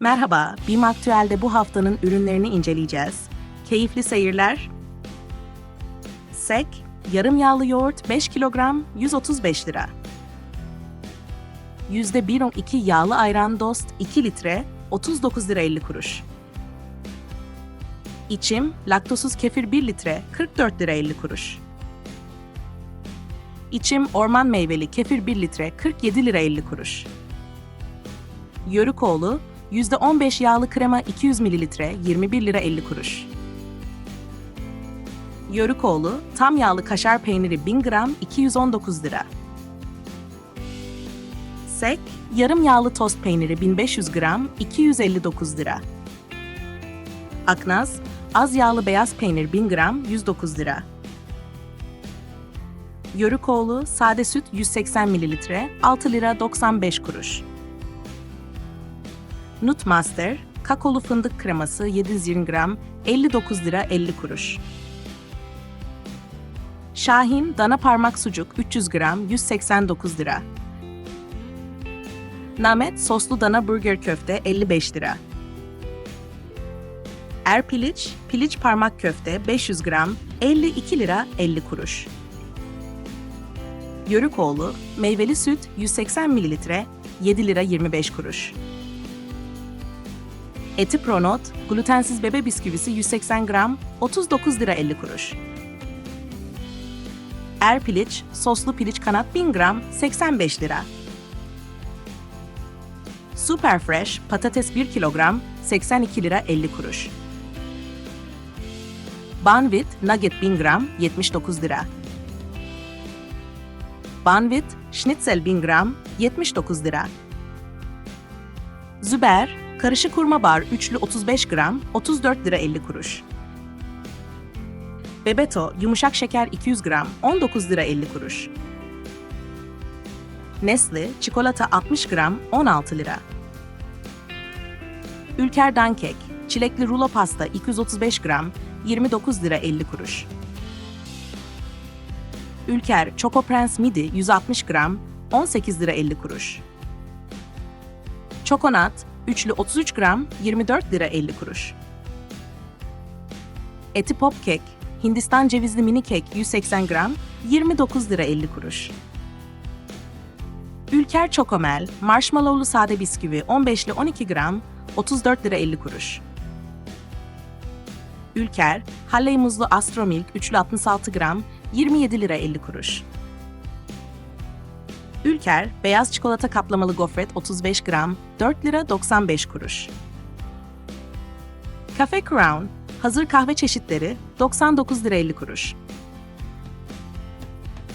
Merhaba, BİM Aktüel'de bu haftanın ürünlerini inceleyeceğiz. Keyifli seyirler. Sek, yarım yağlı yoğurt 5 kilogram 135 lira. %1.2 yağlı ayran dost 2 litre 39 lira 50 kuruş. İçim, laktosuz kefir 1 litre 44 lira 50 kuruş. İçim, orman meyveli kefir 1 litre 47 lira 50 kuruş. Yörükoğlu, %15 yağlı krema 200 ml 21 lira 50 kuruş. Yörükoğlu, tam yağlı kaşar peyniri 1000 gram 219 lira. Sek, yarım yağlı tost peyniri 1500 gram 259 lira. Aknaz, az yağlı beyaz peynir 1000 gram 109 lira. Yörükoğlu, sade süt 180 ml 6 lira 95 kuruş. Nutmaster, kakaolu fındık kreması 720 gram 59 lira 50 kuruş. Şahin dana parmak sucuk 300 gram 189 lira. Namet soslu dana burger köfte 55 lira. Er piliç, piliç parmak köfte 500 gram 52 lira 50 kuruş. Yörükoğlu, meyveli süt 180 mililitre 7 lira 25 kuruş. Eti Pronot, glutensiz bebe bisküvisi 180 gram, 39 lira 50 kuruş. Er piliç, soslu piliç kanat 1000 gram, 85 lira. Super Fresh, patates 1 kilogram, 82 lira 50 kuruş. Banvit, nugget 1000 gram, 79 lira. Banvit, schnitzel 1000 gram, 79 lira. Züber, karışık hurma bar üçlü 35 gram, 34 lira 50 kuruş. Bebeto, yumuşak şeker 200 gram, 19 lira 50 kuruş. Nestle, çikolata 60 gram, 16 lira. Ülker Dankek, çilekli rulo pasta 235 gram, 29 lira 50 kuruş. Ülker Choco Prens Midi 160 gram, 18 lira 50 kuruş. Çokonat, üçlü 33 gram, 24 lira 50 kuruş. Eti Pop Kek, Hindistan cevizli mini kek 180 gram, 29 lira 50 kuruş. Ülker Çokomel, marshmallowlu sade bisküvi 15'li 12 gram, 34 lira 50 kuruş. Ülker, Halley muzlu Astro Milk üçlü 66 gram, 27 lira 50 kuruş. Ülker, beyaz çikolata kaplamalı gofret 35 gram, 4 lira 95 kuruş. Cafe Crown, hazır kahve çeşitleri 99 lira 50 kuruş.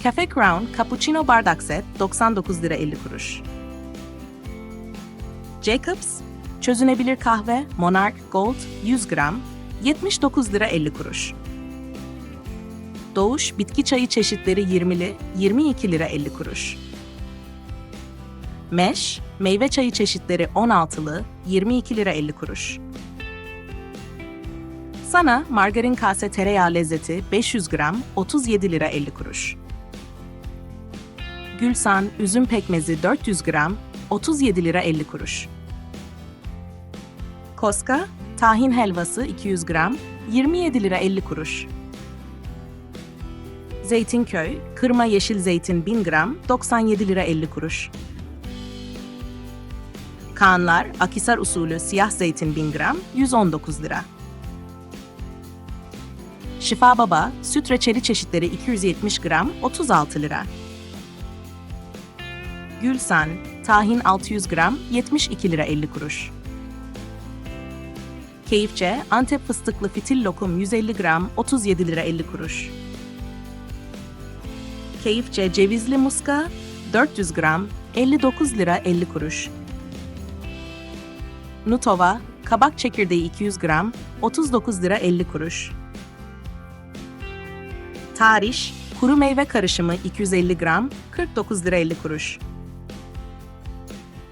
Cafe Crown Cappuccino bardak set 99 lira 50 kuruş. Jacobs, çözünebilir kahve Monarch Gold 100 gram 79 lira 50 kuruş. Doğuş bitki çayı çeşitleri 20'li 22 lira 50 kuruş. Meş, meyve çayı çeşitleri 16'lı 22 lira 50 kuruş. Sana margarin kase tereyağı lezzeti 500 gram 37 lira 50 kuruş. Gülsan üzüm pekmezi 400 gram 37 lira 50 kuruş. Koska tahin helvası 200 gram 27 lira 50 kuruş. Zeytinköy kırma yeşil zeytin 1000 gram 97 lira 50 kuruş. Kaanlar Akisar usulü siyah zeytin 1000 gram 119 lira. Şifa Baba süt reçeli çeşitleri 270 gram 36 lira. Gülsan tahin 600 gram 72 lira 50 kuruş. Keyifçe Antep fıstıklı fitil lokum 150 gram 37 lira 50 kuruş. Keyifçe cevizli muska 400 gram 59 lira 50 kuruş. Nutova, kabak çekirdeği 200 gram, 39 lira 50 kuruş. Tariş, kuru meyve karışımı 250 gram, 49 lira 50 kuruş.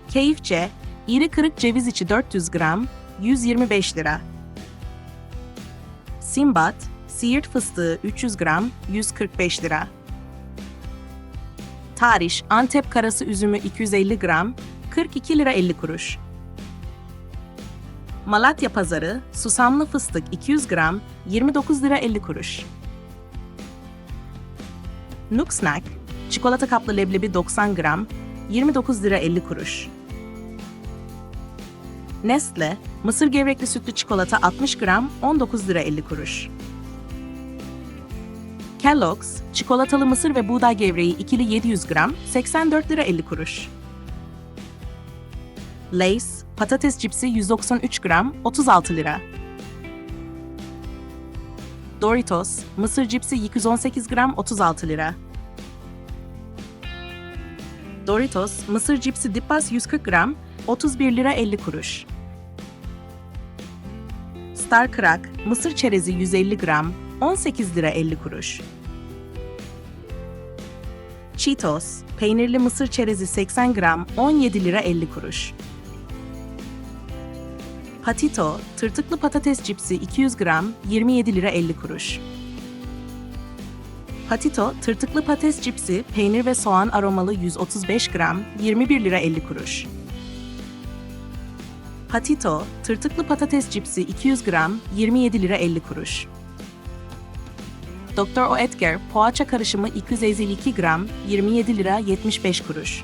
Keyifçe, iri kırık ceviz içi 400 gram, 125 lira. Simbat, siirt fıstığı 300 gram, 145 lira. Tariş, Antep karası üzümü 250 gram, 42 lira 50 kuruş. Malatya pazarı, susamlı fıstık 200 gram, 29 lira 50 kuruş. Nook Snack, çikolata kaplı leblebi 90 gram, 29 lira 50 kuruş. Nestle, mısır gevrekli sütlü çikolata 60 gram, 19 lira 50 kuruş. Kellogg's, çikolatalı mısır ve buğday gevreği ikili 700 gram, 84 lira 50 kuruş. Lay's, patates cipsi 193 gram, 36 lira. Doritos, mısır cipsi 218 gram, 36 lira. Doritos, mısır cipsi Dippas 140 gram, 31 lira 50 kuruş. Star Crack, mısır çerezi 150 gram, 18 lira 50 kuruş. Cheetos, peynirli mısır çerezi 80 gram, 17 lira 50 kuruş. Patito, tırtıklı patates cipsi 200 gram, 27 lira 50 kuruş. Patito, tırtıklı patates cipsi, peynir ve soğan aromalı 135 gram, 21 lira 50 kuruş. Patito, tırtıklı patates cipsi 200 gram, 27 lira 50 kuruş. Dr. Oetker, poğaça karışımı 252 gram, 27 lira 75 kuruş.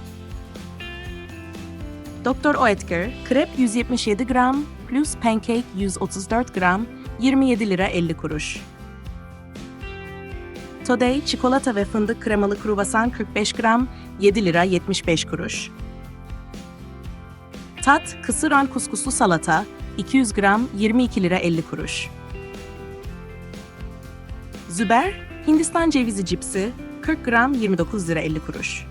Dr. Oetker, krep 177 gram, plus pancake 134 gram, 27 lira 50 kuruş. Today, çikolata ve fındık kremalı kruvasan 45 gram, 7 lira 75 kuruş. Tat, kısıran kuskuslu salata, 200 gram, 22 lira 50 kuruş. Züber, Hindistan cevizi cipsi, 40 gram, 29 lira 50 kuruş.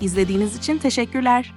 İzlediğiniz için teşekkürler.